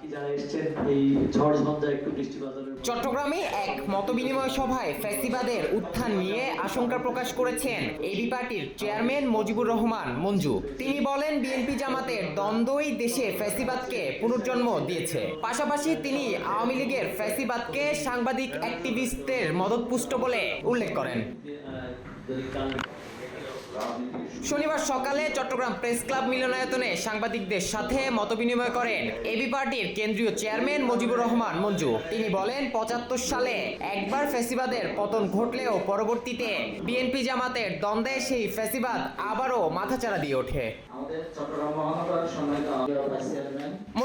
বাকি যারা এসেছেন এই ঝড় ঝঞ্ঝা একটু বৃষ্টি চট্টগ্রামে এক মতবিনিময় সভায় ফ্যাসিবাদের উত্থান নিয়ে আশঙ্কা প্রকাশ করেছেন এবি পার্টির চেয়ারম্যান মুজিবুর রহমান মঞ্জু। তিনি বলেন বিএনপি জামাতের দ্বন্দ্বই দেশে ফ্যাসিবাদকে পুনর্জন্ম দিয়েছে। পাশাপাশি তিনি আওয়ামী লীগের ফ্যাসিবাদকে সাংবাদিক অ্যাক্টিভিস্টদের মদতপুষ্ট বলে উল্লেখ করেন। শনিবার সকালে চট্টগ্রাম প্রেস ক্লাব মিলনায়তনে সাংবাদিকদের সাথে মতবিনিময় করেন এবি পার্টির কেন্দ্রীয় চেয়ারম্যান মুজিবুর রহমান মঞ্জু। তিনি বলেন, পঁচাত্তর সালে একবার ফেসিবাদের পতন ঘটলেও পরবর্তীতে বিএনপি জামাতের দ্বন্দ্বে সেই ফেসিবাদ আবারও মাথাচাড়া দিয়ে ওঠে। আমাদের চট্টগ্রাম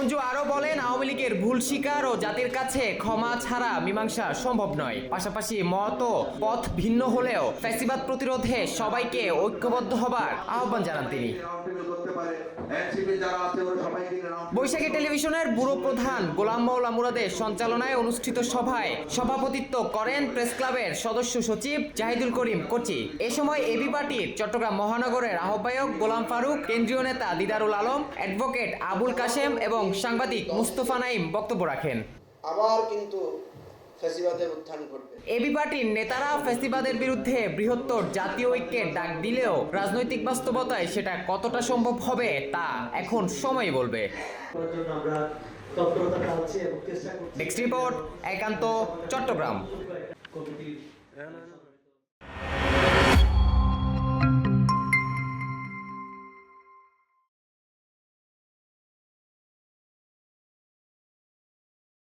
মঞ্জু আরও বলেন, আওয়ামী লীগের ভুল স্বীকার ও জাতির কাছে ক্ষমা ছাড়া মীমাংসা সম্ভব নয়। পাশাপাশি মত পথ ভিন্ন হলেও ফ্যাসিবাদ প্রতিরোধে সবাইকে ঐক্যবদ্ধ হবার আহ্বান জানান তিনি। বৈশাখী টেলিভিশনের ব্যুরো প্রধান গোলাম মাওলা মুরাদের সঞ্চালনায় অনুষ্ঠিত সভায় সভাপতিত্ব করেন প্রেস ক্লাবের সদস্য সচিব জাহিদুল করিম কোচি। এ সময় এবি পার্টির চট্টগ্রাম মহানগরের আহ্বায়ক গোলাম ফারুক, কেন্দ্রীয় নেতা দিদারুল আলম, অ্যাডভোকেট আবুল কাশেম এবং সাংবাদিক মুস্তফা নাইম বক্তব্য রাখেন। আবার কিন্তু ফ্যাসিবাদের উত্থান ঘটবে। এবি পার্টির নেতারা ফ্যাসিবাদের বিরুদ্ধে বৃহত্তর জাতীয় ঐক্যের ডাক দিলেও রাজনৈতিক বাস্তবতায় সেটা কতটা সম্ভব হবে তা এখন সময় বলবে। করার জন্য আমরা তৎপরতা চালাচ্ছি এবং চেষ্টা করছি। নেক্সট রিপোর্ট একান্ত চট্টগ্রাম।